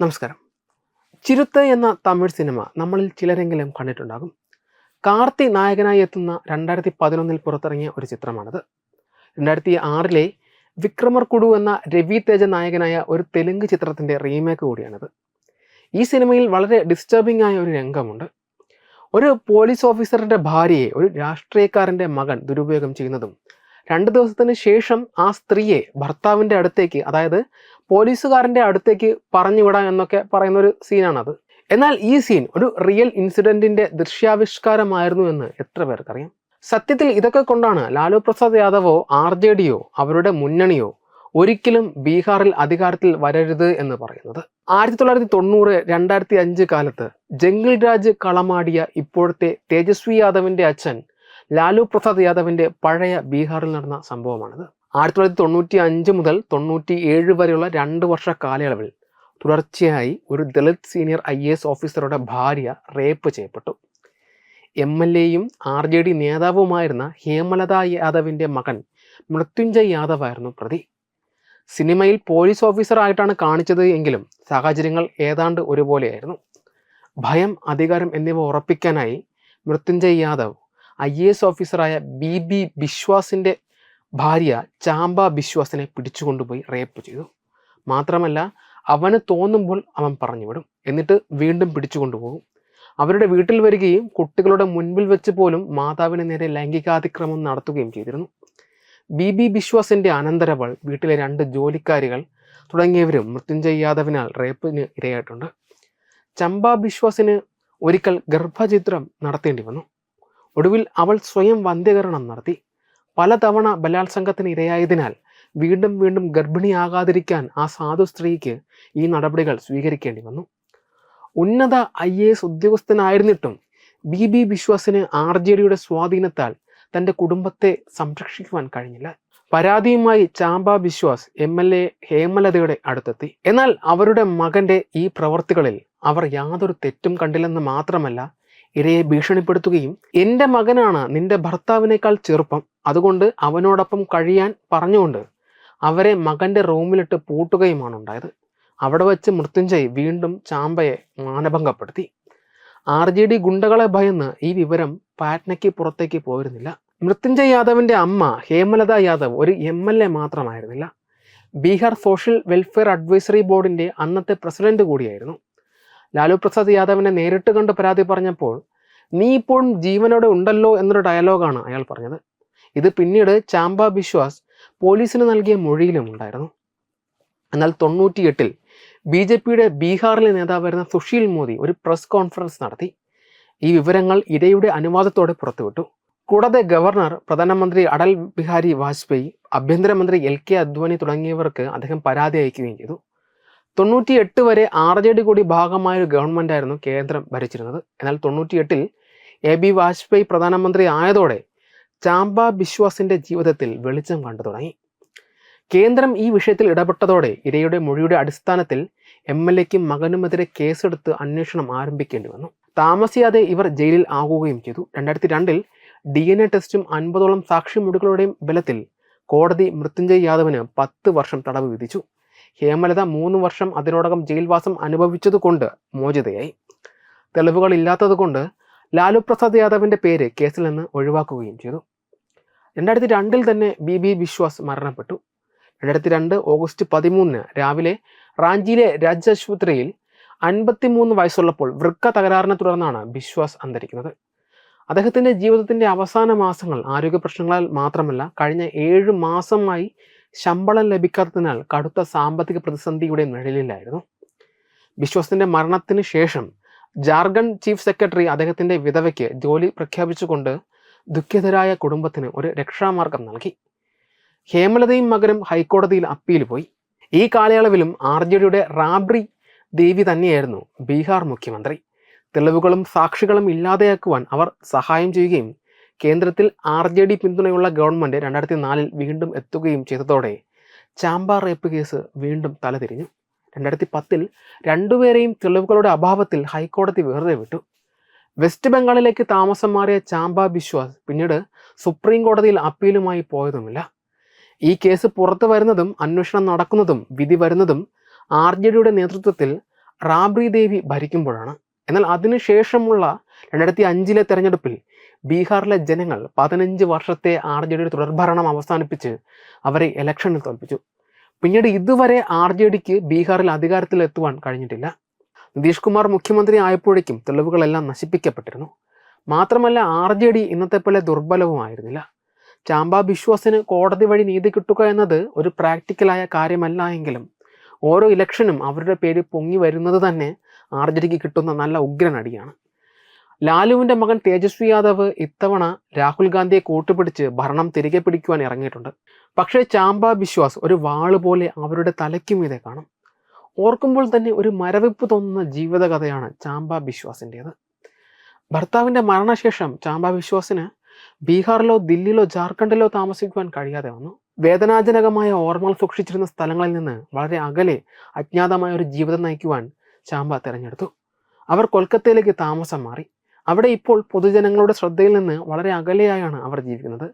നമസ്കാരം. ചിരുത്ത എന്ന തമിഴ് സിനിമ നമ്മളിൽ ചിലരെങ്കിലും കണ്ടിട്ടുണ്ടാകും. കാർത്തി നായകനായി എത്തുന്ന രണ്ടായിരത്തി പതിനൊന്നിൽ പുറത്തിറങ്ങിയ ഒരു ചിത്രമാണിത്. രണ്ടായിരത്തി ആറിലെ വിക്രമർ കുടു എന്ന രവി തേജ നായകനായ ഒരു തെലുങ്ക് ചിത്രത്തിന്റെ റീമേക്ക് കൂടിയാണിത്. ഈ സിനിമയിൽ വളരെ ഡിസ്റ്റർബിംഗ് ആയ ഒരു രംഗമുണ്ട്. ഒരു പോലീസ് ഓഫീസറിന്റെ ഭാര്യയെ ഒരു രാഷ്ട്രീയക്കാരന്റെ മകൻ ദുരുപയോഗം ചെയ്യുന്നതും രണ്ട് ദിവസത്തിന് ശേഷം ആ സ്ത്രീയെ ഭർത്താവിന്റെ അടുത്തേക്ക് അതായത് പോലീസുകാരന്റെ അടുത്തേക്ക് പറഞ്ഞു വിടാം എന്നൊക്കെ പറയുന്ന ഒരു സീനാണത്. എന്നാൽ ഈ സീൻ ഒരു റിയൽ ഇൻസിഡന്റിന്റെ ദൃശ്യാവിഷ്കാരമായിരുന്നു എന്ന് എത്ര പേർക്കറിയാം? സത്യത്തിൽ ഇതൊക്കെ കൊണ്ടാണ് ലാലു പ്രസാദ് യാദവോ ആർ ജെ ഡിയോ അവരുടെ മുന്നണിയോ ഒരിക്കലും ബീഹാറിൽ അധികാരത്തിൽ വരരുത് എന്ന് പറയുന്നത്. ആയിരത്തി തൊള്ളായിരത്തി തൊണ്ണൂറ് രണ്ടായിരത്തി അഞ്ച് കാലത്ത് ജംഗിൾ രാജ് കളമാടിയ ഇപ്പോഴത്തെ തേജസ്വി യാദവിന്റെ അച്ഛൻ ലാലു പ്രസാദ് യാദവിന്റെ പഴയ ബീഹാറിൽ നടന്ന സംഭവമാണിത്. ആയിരത്തി തൊള്ളായിരത്തി തൊണ്ണൂറ്റി അഞ്ച് മുതൽ തൊണ്ണൂറ്റി ഏഴ് വരെയുള്ള രണ്ട് വർഷ കാലയളവിൽ തുടർച്ചയായി ഒരു ദളിത് സീനിയർ ഐ എസ് ഓഫീസറുടെ ഭാര്യ റേപ്പ് ചെയ്യപ്പെട്ടു. എം എൽ എയും ആർ ജെ ഡി നേതാവുമായിരുന്ന ഹേമലത യാദവിന്റെ മകൻ മൃത്യുഞ്ജയ് യാദവായിരുന്നു പ്രതി. സിനിമയിൽ പോലീസ് ഓഫീസറായിട്ടാണ് കാണിച്ചത് എങ്കിലും സാഹചര്യങ്ങൾ ഏതാണ്ട് ഒരുപോലെയായിരുന്നു. ഭയം അധികാരം എന്നിവ ഉറപ്പിക്കാനായി Mrityunjay Yadav I A S ഓഫീസറായ ബി ബി ബിശ്വാസിന്റെ ഭാര്യ ചാമ്പ ബിശ്വാസിനെ പിടിച്ചുകൊണ്ടുപോയി റേപ്പ് ചെയ്തു. മാത്രമല്ല അവന് തോന്നുമ്പോൾ അവൻ പറഞ്ഞു വിടും എന്നിട്ട് വീണ്ടും പിടിച്ചു കൊണ്ടുപോകും അവരുടെ വീട്ടിൽ വരികയും കുട്ടികളുടെ മുൻപിൽ വെച്ച് പോലും മാതാവിന് നേരെ ലൈംഗികാതിക്രമം നടത്തുകയും ചെയ്തിരുന്നു. ബി ബി ബിശ്വാസിന്റെ അനന്തരവൾ വീട്ടിലെ രണ്ട് ജോലിക്കാരികൾ തുടങ്ങിയവരും മൃത്യുഞ്ജയ് യാദവിനാൽ റേപ്പിന് ഇരയായിട്ടുണ്ട്. ചമ്പ ബിശ്വാസിന് ഒരിക്കൽ ഗർഭചിത്രം നടത്തേണ്ടി വന്നു. ഒടുവിൽ അവൾ സ്വയം വന്ധ്യകരണം നടത്തി. പലതവണ ബലാത്സംഗത്തിന് ഇരയായതിനാൽ വീണ്ടും വീണ്ടും ഗർഭിണിയാകാതിരിക്കാൻ ആ സാധു സ്ത്രീക്ക് ഈ നടപടികൾ സ്വീകരിക്കേണ്ടി വന്നു. ഉന്നത ഐ എ എസ് ഉദ്യോഗസ്ഥനായിരുന്നിട്ടും ബി ബി ബിശ്വാസിന് ആർ ജെ ഡിയുടെ സ്വാധീനത്താൽ തന്റെ കുടുംബത്തെ സംരക്ഷിക്കുവാൻ കഴിഞ്ഞില്ല. പരാതിയുമായി Champa Biswas M L A ഹേമലതയുടെ അടുത്തെത്തി. എന്നാൽ അവരുടെ മകന്റെ ഈ പ്രവർത്തികളിൽ അവർ യാതൊരു തെറ്റും കണ്ടില്ലെന്ന് മാത്രമല്ല ഇരയെ ഭീഷണിപ്പെടുത്തുകയും എന്റെ മകനാണ് നിന്റെ ഭർത്താവിനേക്കാൾ ചെറുപ്പം. അതുകൊണ്ട് അവനോടൊപ്പം കഴിയാൻ പറഞ്ഞുകൊണ്ട് അവരെ മകന്റെ റൂമിലിട്ട് പൂട്ടുകയുമാണ് ഉണ്ടായത്. അവിടെ വെച്ച് മൃത്യുഞ്ജയ് വീണ്ടും ചാമ്പയെ മാനഭംഗപ്പെടുത്തി. ആർ ജെ ഡി ഗുണ്ടകളെ ഭയന്ന് ഈ വിവരം പാറ്റ്നയ്ക്ക് പുറത്തേക്ക് പോയിരുന്നില്ല. മൃത്യുഞ്ജയ് യാദവിന്റെ അമ്മ ഹേമലത യാദവ് ഒരു എം എൽ എ മാത്രമായിരുന്നില്ല. ബീഹാർ സോഷ്യൽ വെൽഫെയർ അഡ്വൈസറി ബോർഡിന്റെ അന്നത്തെ പ്രസിഡന്റ് കൂടിയായിരുന്നു. ലാലു പ്രസാദ് യാദവിനെ നേരിട്ട് കണ്ട് പരാതി പറഞ്ഞപ്പോൾ നീ ഇപ്പോഴും ജീവനോടെ ഉണ്ടല്ലോ എന്നൊരു ഡയലോഗാണ് അയാൾ പറഞ്ഞത്. ഇത് പിന്നീട് ചാമ്പ ബിശ്വാസ് പോലീസിന് നൽകിയ മൊഴിയിലും ഉണ്ടായിരുന്നു. എന്നാൽ തൊണ്ണൂറ്റിയെട്ടിൽ ബി ജെ പിയുടെ ബീഹാറിലെ നേതാവായിരുന്ന സുശീൽ മോദി ഒരു പ്രസ് കോൺഫറൻസ് നടത്തി. ഈ വിവരങ്ങൾ ഇരയുടെ അനുവാദത്തോടെ പുറത്തുവിട്ടു. കൂടാതെ ഗവർണർ പ്രധാനമന്ത്രി അടൽ ബിഹാരി വാജ്പേയി ആഭ്യന്തരമന്ത്രി എൽ കെ അദ്വാനി തുടങ്ങിയവർക്ക് അദ്ദേഹം പരാതി അയക്കുകയും ചെയ്തു. തൊണ്ണൂറ്റിയെട്ട് വരെ ആർ ജെ ഡി കൂടി ഭാഗമായ ഒരു ഗവൺമെന്റായിരുന്നു കേന്ദ്രം ഭരിച്ചിരുന്നത്. എന്നാൽ തൊണ്ണൂറ്റി എട്ടിൽ എ ബി വാജ്പേയി പ്രധാനമന്ത്രി ആയതോടെ ചാമ്പ ബിശ്വാസിന്റെ ജീവിതത്തിൽ വെളിച്ചം കണ്ടു തുടങ്ങി. കേന്ദ്രം ഈ വിഷയത്തിൽ ഇടപെട്ടതോടെ ഇരയുടെ മൊഴിയുടെ അടിസ്ഥാനത്തിൽ എം എൽ എക്കും മകനുമെതിരെ കേസെടുത്ത് അന്വേഷണം ആരംഭിക്കേണ്ടി വന്നു. താമസിയാതെ ഇവർ ജയിലിൽ ആകുകയും ചെയ്തു. രണ്ടായിരത്തി രണ്ടിൽ ഡി എൻ എ ടെസ്റ്റും അൻപതോളം സാക്ഷിമൊഴികളുടെയും ബലത്തിൽ കോടതി മൃത്യുഞ്ജയ് യാദവിന് പത്ത് വർഷം തടവ് വിധിച്ചു. ഹേമലത മൂന്ന് വർഷം അതിനോടകം ജയിൽവാസം അനുഭവിച്ചതുകൊണ്ട് മോചിതയായി. തെളിവുകൾ ഇല്ലാത്തതുകൊണ്ട് ലാലു പ്രസാദ് യാദവിന്റെ പേര് കേസിൽ നിന്ന് ഒഴിവാക്കുകയും ചെയ്തു. രണ്ടായിരത്തി രണ്ടിൽ തന്നെ ബി ബി ബിശ്വാസ് മരണപ്പെട്ടു. രണ്ടായിരത്തി രണ്ട് ഓഗസ്റ്റ് പതിമൂന്നിന് രാവിലെ റാഞ്ചിയിലെ രാജ് ആശുപത്രിയിൽ അൻപത്തിമൂന്ന് വയസ്സുള്ളപ്പോൾ വൃക്ക തകരാറിനെ തുടർന്നാണ് ബിശ്വാസ് അന്തരിക്കുന്നത്. അദ്ദേഹത്തിന്റെ ജീവിതത്തിന്റെ അവസാന മാസങ്ങൾ ആരോഗ്യ പ്രശ്നങ്ങളാൽ മാത്രമല്ല കഴിഞ്ഞ ഏഴ് മാസമായി ശമ്പളം ലഭിക്കാത്തതിനാൽ കടുത്ത സാമ്പത്തിക പ്രതിസന്ധിയുടെ നിഴലിലായിരുന്നു. ബിശ്വാസിന്റെ മരണത്തിന് ശേഷം ജാർഖണ്ഡ് ചീഫ് സെക്രട്ടറി അദ്ദേഹത്തിന്റെ വിധവയ്ക്ക് ജോലി പ്രഖ്യാപിച്ചുകൊണ്ട് ദുഃഖിതരായ കുടുംബത്തിന് ഒരു രക്ഷാമാർഗം നൽകി. ഹേമലതയും മകനും ഹൈക്കോടതിയിൽ അപ്പീൽ പോയി. ഈ കാലയളവിലും ആർ ജെ ഡിയുടെ റാബ്രി ദേവി തന്നെയായിരുന്നു ബീഹാർ മുഖ്യമന്ത്രി. തെളിവുകളും സാക്ഷികളും ഇല്ലാതെയാക്കുവാൻ അവർ സഹായം ചെയ്യുകയും കേന്ദ്രത്തിൽ ആർ ജെ ഡി പിന്തുണയുള്ള ഗവൺമെന്റ് രണ്ടായിരത്തി നാലിൽ വീണ്ടും എത്തുകയും ചെയ്തതോടെ ചാമ്പ റേപ്പ് കേസ് വീണ്ടും തലതിരിഞ്ഞു. രണ്ടായിരത്തി പത്തിൽ രണ്ടുപേരെയും തെളിവുകളുടെ അഭാവത്തിൽ ഹൈക്കോടതി വെറുതെ വിട്ടു. വെസ്റ്റ് ബംഗാളിലേക്ക് താമസം മാറിയ ചാമ്പ ബിശ്വാസ് പിന്നീട് സുപ്രീം കോടതിയിൽ അപ്പീലുമായി പോയതുമില്ല. ഈ കേസ് പുറത്തു വരുന്നതും അന്വേഷണം നടക്കുന്നതും വിധി വരുന്നതും ആർ ജെ ഡിയുടെ നേതൃത്വത്തിൽ റാബ്രി ദേവി ഭരിക്കുമ്പോഴാണ്. എന്നാൽ അതിനുശേഷമുള്ള രണ്ടായിരത്തി അഞ്ചിലെ തെരഞ്ഞെടുപ്പിൽ ബീഹാറിലെ ജനങ്ങൾ പതിനഞ്ച് വർഷത്തെ ആർ ജെ ഡിയുടെ തുടർഭരണം അവസാനിപ്പിച്ച് അവരെ ഇലക്ഷനിൽ തോൽപ്പിച്ചു. പിന്നീട് ഇതുവരെ ആർ ജെ ഡിക്ക് ബീഹാറിൽ അധികാരത്തിൽ എത്തുവാൻ കഴിഞ്ഞിട്ടില്ല. നിതീഷ് കുമാർ മുഖ്യമന്ത്രി ആയപ്പോഴേക്കും തെളിവുകളെല്ലാം നശിപ്പിക്കപ്പെട്ടിരുന്നു. മാത്രമല്ല ആർ ജെ ഡി ഇന്നത്തെ പോലെ ദുർബലവുമായിരുന്നില്ല. ചാമ്പ ബിശ്വാസിന് കോടതി വഴി നീതി കിട്ടുക എന്നത് ഒരു പ്രാക്ടിക്കലായ കാര്യമല്ല എങ്കിലും ഓരോ ഇലക്ഷനും അവരുടെ പേര് പൊങ്ങി വരുന്നത് തന്നെ ആർ ജെ ഡിക്ക് കിട്ടുന്ന നല്ല ഉഗ്രനടിയാണ്. ലാലുവിന്റെ മകൻ തേജസ്വി യാദവ് ഇത്തവണ രാഹുൽ ഗാന്ധിയെ കൂട്ടുപിടിച്ച് ഭരണം തിരികെ പിടിക്കുവാൻ ഇറങ്ങിയിട്ടുണ്ട്. പക്ഷേ ചാമ്പ ബിശ്വാസ് ഒരു വാൾ പോലെ അവരുടെ തലയ്ക്കും ഇതേ കാണും. ഓർക്കുമ്പോൾ തന്നെ ഒരു മരവിപ്പ് തോന്നുന്ന ജീവിതകഥയാണ് ചാമ്പ ബിശ്വാസിന്റേത് ഭർത്താവിന്റെ മരണശേഷം ചാമ്പ ബിശ്വാസിന് ബീഹാറിലോ ദില്ലിയിലോ ജാർഖണ്ഡിലോ താമസിക്കുവാൻ കഴിയാതെ വന്നു. വേദനാജനകമായ ഓർമ്മകൾ സൂക്ഷിച്ചിരുന്ന സ്ഥലങ്ങളിൽ നിന്ന് വളരെ അകലെ അജ്ഞാതമായ ഒരു ജീവിതം നയിക്കുവാൻ ചാമ്പ തിരഞ്ഞെടുത്തു. അവർ കൊൽക്കത്തയിലേക്ക് താമസം മാറി. അവിടെ ഇപ്പോൾ പൊതുജനങ്ങളുടെ ശ്രദ്ധയിൽ നിന്ന് വളരെ അകലെയായാണ് അവർ ജീവിക്കുന്നത്.